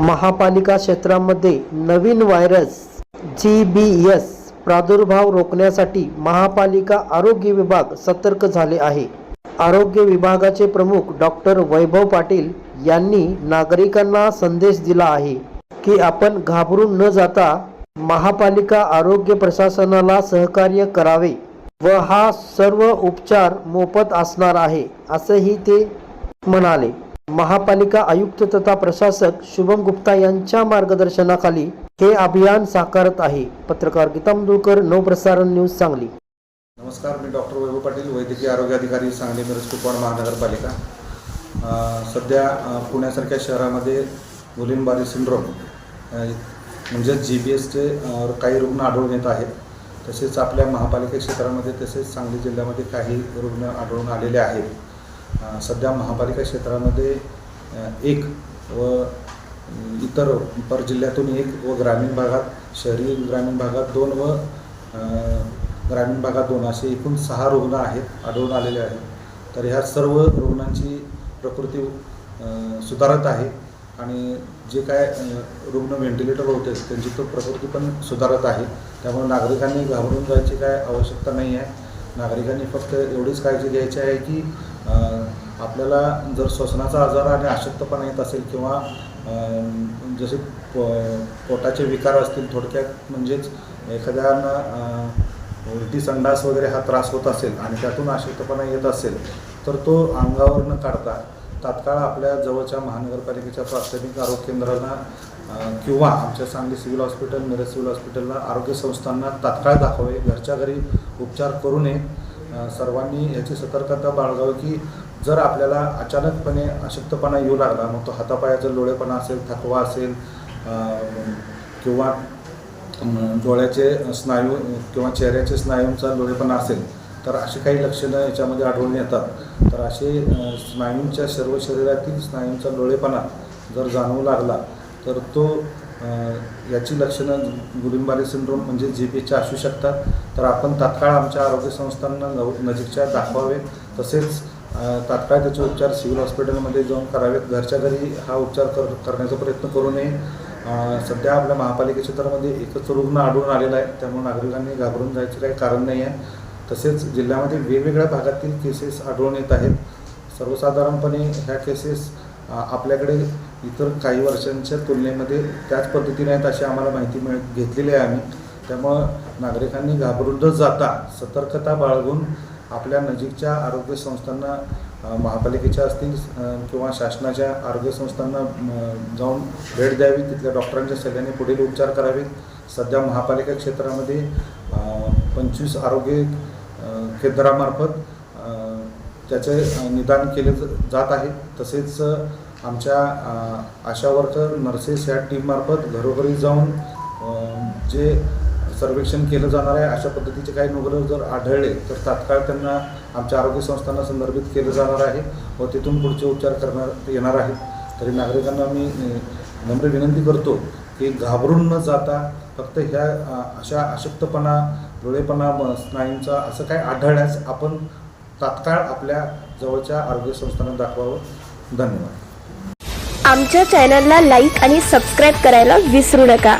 महापालिका क्षेत्रामध्ये नवीन virus G B S प्रादुर्भाव रोखण्यासाठी महापालिका आरोग्य विभाग सतर्क झाले आहे. आरोग्य विभागाचे प्रमुख डॉक्टर वैभव पाटील यांनी नागरिकांना संदेश दिला आहे की आपण घाबरून न जाता महापालिका आरोग्य प्रशासनाला सहकार्य करावे व हा सर्व उपचार मोफत असणार आहे असंही ते म्हणाले. महापालिका आयुक्त तथा प्रशासक शुभम गुप्ता यांच्या मार्गदर्शनाखाली हे अभियान साकारत आहे. पत्रकार गीतम दुळकर नवप्रसारण न्यूज सांगली. नमस्कार मी डॉक्टर वैभव पाटील वैद्यकीय आरोग्य अधिकारी सांगली मिरज कुपवाड महानगरपालिका. सध्या पुण्यासारख्या शहरामध्ये गुलिनबारी सिंड्रोम म्हणजेच जी बी एसचे काही रुग्ण आढळून येत आहेत. तसेच आपल्या महापालिका क्षेत्रामध्ये तसेच सांगली जिल्ह्यामध्ये काही रुग्ण आढळून आलेले आहेत. सध्या महापालिका क्षेत्रामध्ये एक व इतर पर जिल्ह्यातून एक व ग्रामीण भागात शहरी ग्रामीण भागात दोन व ग्रामीण भागात दोन असे एकूण सहा रुग्ण आहेत आढळून आलेले आहेत. तर ह्या सर्व रुग्णांची प्रकृती सुधारत आहे आणि जे काय रुग्ण व्हेंटिलेटर होते त्यांची तो प्रकृती पण सुधारत आहे. त्यामुळे नागरिकांनी घाबरून जायची काय आवश्यकता नाही आहे नागरिकांनी फक्त एवढीच काळजी घ्यायची आहे की आपल्याला जर श्वसनाचा आजार आणि अशक्तपणा येत असेल किंवा जसे पो पोटाचे विकार असतील थोडक्यात म्हणजेच एखाद्यांना उलटी संडास वगैरे हा त्रास होत असेल आणि त्यातून अशक्तपणा येत असेल तर तो अंगावर न काढता. तात्काळ आपल्या जवळच्या महानगरपालिकेच्या प्राथमिक आरोग्य केंद्राला किंवा आमच्या Sangli civil hospital Miraj civil हॉस्पिटलला आरोग्य संस्थांना तात्काळ दाखवावे. घरच्या घरी उपचार करू नये. सर्वांनी याची सतर्कता बाळगावी की जर आपल्याला अचानकपणे अशक्तपणा येऊ लागला मग तो हातापायाचा लोळेपणा असेल थकवा असेल किंवा डोळ्याचे स्नायू किंवा चेहऱ्याचे स्नायूंचा लोळेपणा असेल तर अशी काही लक्षणं याच्यामध्ये आढळून येतात. तर असे स्नायूंच्या सर्व शरीरातील स्नायूंचा लोळेपणा जर जाणवू लागला तर तो याची लक्षणं गुलिंबारी सिंड्रोम म्हणजे जी पीच्या असू शकतात. तर आपण तात्काळ आमच्या आरोग्य संस्थांना नजीकच्या दाखवावे. तसेच तात्काळ त्याचे उपचार सिव्हिल हॉस्पिटलमध्ये जाऊन करावेत. घरच्या घरी हा उपचार कर करण्याचा प्रयत्न करू नये. सध्या आपल्या महापालिका क्षेत्रामध्ये एकच रुग्ण आढळून आलेला आहे. त्यामुळे नागरिकांनी घाबरून जायचं काही कारण नाही आहे. तसेच जिल्ह्यामध्ये वेगवेगळ्या भागातील केसेस आढळून येत आहेत. सर्वसाधारणपणे ह्या केसेस आपल्याकडे इतर काही वर्षांच्या तुलनेमध्ये त्याच पद्धतीने आहेत अशी आम्हाला माहिती मिळ घेतलेली आहे आम्ही. त्यामुळं नागरिकांनी घाबरून न जाता सतर्कता बाळगून आपल्या नजीकच्या आरोग्य संस्थांना महापालिकेच्या असतील किंवा शासनाच्या आरोग्य संस्थांना जाऊन भेट द्यावी. तिथल्या डॉक्टरांच्या सल्ल्याने पुढील उपचार करावेत. सध्या महापालिका क्षेत्रामध्ये पंचवीस आरोग्य केंद्रामार्फत त्याचे निदान केले जात आहे. तसेच आमच्या आशा वर्कर नर्सेस या टीममार्फत घरोघरी जाऊन जे सर्वेक्षण केलं जाणार आहे. अशा पद्धतीचे काही रुग्ण जर आढळले तर तात्काळ त्यांना आमच्या आरोग्य संस्थांना संदर्भित केलं जाणार आहे व तिथून पुढचे उपचार करणार येणार आहेत. तरी नागरिकांना मी नम्र विनंती करतो की घाबरून न जाता फक्त ह्या अशा अशक्तपणा डोळेपणा स्नायूंचा असं काय आढळल्यास आपण तात्काळ आपल्या जवळच्या आरोग्य संस्थांना दाखवावं. धन्यवाद. आमच्या चॅनलला लाईक आणि सबस्क्राईब करायला विसरू नका.